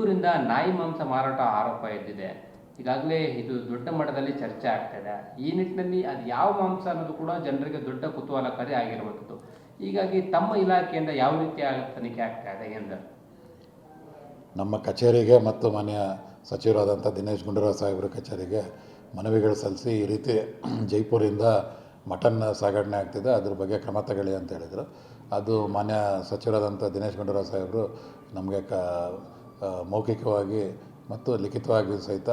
ಜೈಪುರಿಂದ ನಾಯಿ ಮಾಂಸ ಮಾರಾಟ ಆರೋಪ ಎದ್ದಿದೆ. ಈಗಾಗಲೇ ಇದು ದೊಡ್ಡ ಮಟ್ಟದಲ್ಲಿ ಚರ್ಚೆ ಆಗ್ತಿದೆ ಈ ನಿಟ್ಟಿನಲ್ಲಿ ಅದು ಯಾವ ಮಾಂಸ ಅನ್ನೋದು ಕೂಡ ಜನರಿಗೆ ದೊಡ್ಡ ಕುತೂಹಲಕಾರಿ ಆಗಿರುವಂಥದ್ದು. ಹೀಗಾಗಿ ತಮ್ಮ ಇಲಾಖೆಯಿಂದ ಯಾವ ರೀತಿಯ ತನಿಖೆ ಆಗ್ತಾ ಇದೆ ನಮ್ಮ ಕಚೇರಿಗೆ ಮತ್ತು ಮಾನ್ಯ ಸಚಿವರಾದಂಥ ದಿನೇಶ್ ಗುಂಡೂರಾವ್ ಸಾಹೇಬ್ರ ಕಚೇರಿಗೆ ಮನವಿಗಳು ಸಲ್ಲಿಸಿ ಈ ರೀತಿ ಜೈಪುರಿಂದ ಮಟನ್ ಸಾಗಣೆ ಆಗ್ತಿದೆ. ಅದ್ರ ಬಗ್ಗೆ ಕ್ರಮ ತಗೊಳ್ಳಿ ಅಂತ ಹೇಳಿದರು. ಅದು ಮಾನ್ಯ ಸಚಿವರಾದಂಥ ದಿನೇಶ್ ಗುಂಡೂರಾವ್ ಸಾಹೇಬರು ನಮಗೆ ಕ ಮೌಖಿಕವಾಗಿ ಮತ್ತು ಲಿಖಿತವಾಗಿ ಸಹಿತ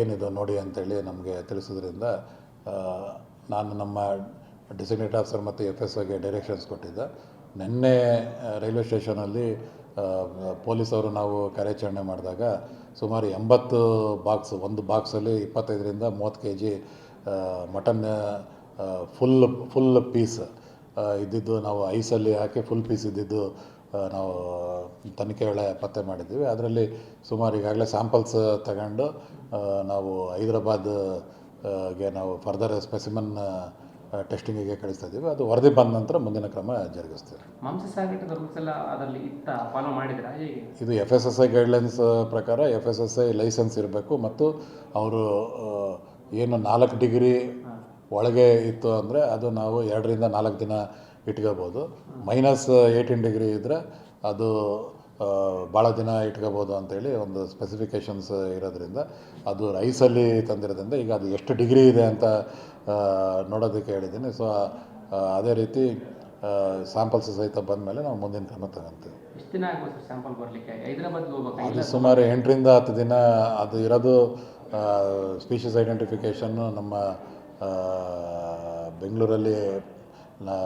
ಏನಿದು ನೋಡಿ ಅಂತೇಳಿ ನಮಗೆ ತಿಳಿಸೋದ್ರಿಂದ ನಾನು ನಮ್ಮ ಡಿಸಿಗ್ನೇಟ್ ಆಫೀಸರ್ ಮತ್ತು ಎಫ್ ಎಸ್ ಒಗೆ ಡೈರೆಕ್ಷನ್ಸ್ ಕೊಟ್ಟಿದ್ದೆ. ನಿನ್ನೆ ರೈಲ್ವೆ ಸ್ಟೇಷನಲ್ಲಿ ಪೊಲೀಸವರು ನಾವು ಕಾರ್ಯಾಚರಣೆ ಮಾಡಿದಾಗ ಸುಮಾರು ಎಂಬತ್ತು ಬಾಕ್ಸ್, ಒಂದು ಬಾಕ್ಸಲ್ಲಿ ಇಪ್ಪತ್ತೈದರಿಂದ ಮೂವತ್ತು K G mutton full full piece ಇದ್ದಿದ್ದು ನಾವು ಐಸಲ್ಲಿ ಹಾಕಿ ಫುಲ್ ಪೀಸ್ ಇದ್ದಿದ್ದು ನಾವು ತನಿಖೆ ವೇಳೆ ಪತ್ತೆ ಮಾಡಿದ್ದೀವಿ. ಅದರಲ್ಲಿ ಸುಮಾರು ಈಗಾಗಲೇ ಸ್ಯಾಂಪಲ್ಸ್ ತಗೊಂಡು ನಾವು ಹೈದ್ರಾಬಾದ್ಗೆ ನಾವು ಫರ್ದರ್ ಸ್ಪೆಸಿಮನ್ ಟೆಸ್ಟಿಂಗಿಗೆ ಕಳಿಸ್ತಾ ಇದ್ದೀವಿ. ಅದು ವರದಿ ಬಂದ ನಂತರ ಮುಂದಿನ ಕ್ರಮ ಜರುಗಿಸ್ತೀವಿ. ಮಾಂಸ ಸಾಗಾಟದ ರೂಲ್ಸ್ ಅದರಲ್ಲಿ ಇತ್ತ ಫಾಲೋ ಮಾಡಿದ್ರಾ ಹೇಗೆ? ಇದು F S S I guidelines ಪ್ರಕಾರ F S S I licence ಇರಬೇಕು ಮತ್ತು ಅವರು ಏನು ನಾಲ್ಕು ಡಿಗ್ರಿ ಒಳಗೆ ಇತ್ತು ಅಂದರೆ ಅದು ನಾವು ಎರಡರಿಂದ ನಾಲ್ಕು ದಿನ ಇಟ್ಕೋಬೋದು. ಮೈನಸ್ ಏಯ್ಟೀನ್ ಡಿಗ್ರಿ ಇದ್ದರೆ ಅದು ಭಾಳ ದಿನ ಇಟ್ಕೋಬೋದು ಅಂತೇಳಿ ಒಂದು ಸ್ಪೆಸಿಫಿಕೇಷನ್ಸ್ ಇರೋದ್ರಿಂದ ಅದು ರೈಸಲ್ಲಿ ತಂದಿರೋದ್ರಿಂದ ಈಗ ಅದು ಎಷ್ಟು ಡಿಗ್ರಿ ಇದೆ ಅಂತ ನೋಡೋದಕ್ಕೆ ಹೇಳಿದ್ದೀನಿ. ಸೊ ಅದೇ ರೀತಿ ಸ್ಯಾಂಪಲ್ಸ್ ಸಹಿತ ಬಂದ ಮೇಲೆ ನಾವು ಮುಂದಿನ ಕ್ರಮ ತಗೊಂತೀವಿ. ಅದು ಸುಮಾರು ಎಂಟರಿಂದ ಹತ್ತು ದಿನ ಅದು ಇರೋದು ಸ್ಪೀಷೀಸ್ ಐಡೆಂಟಿಫಿಕೇಷನ್ನು ನಮ್ಮ ಬೆಂಗಳೂರಲ್ಲಿ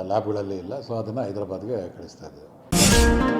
ಲ್ಯಾಬ್ಗಳಲ್ಲಿ ಇಲ್ಲ. ಸೊ ಅದನ್ನು ಹೈದ್ರಾಬಾದ್ಗೆ ಕಳಿಸ್ತಾ ಇದ್ದೀವಿ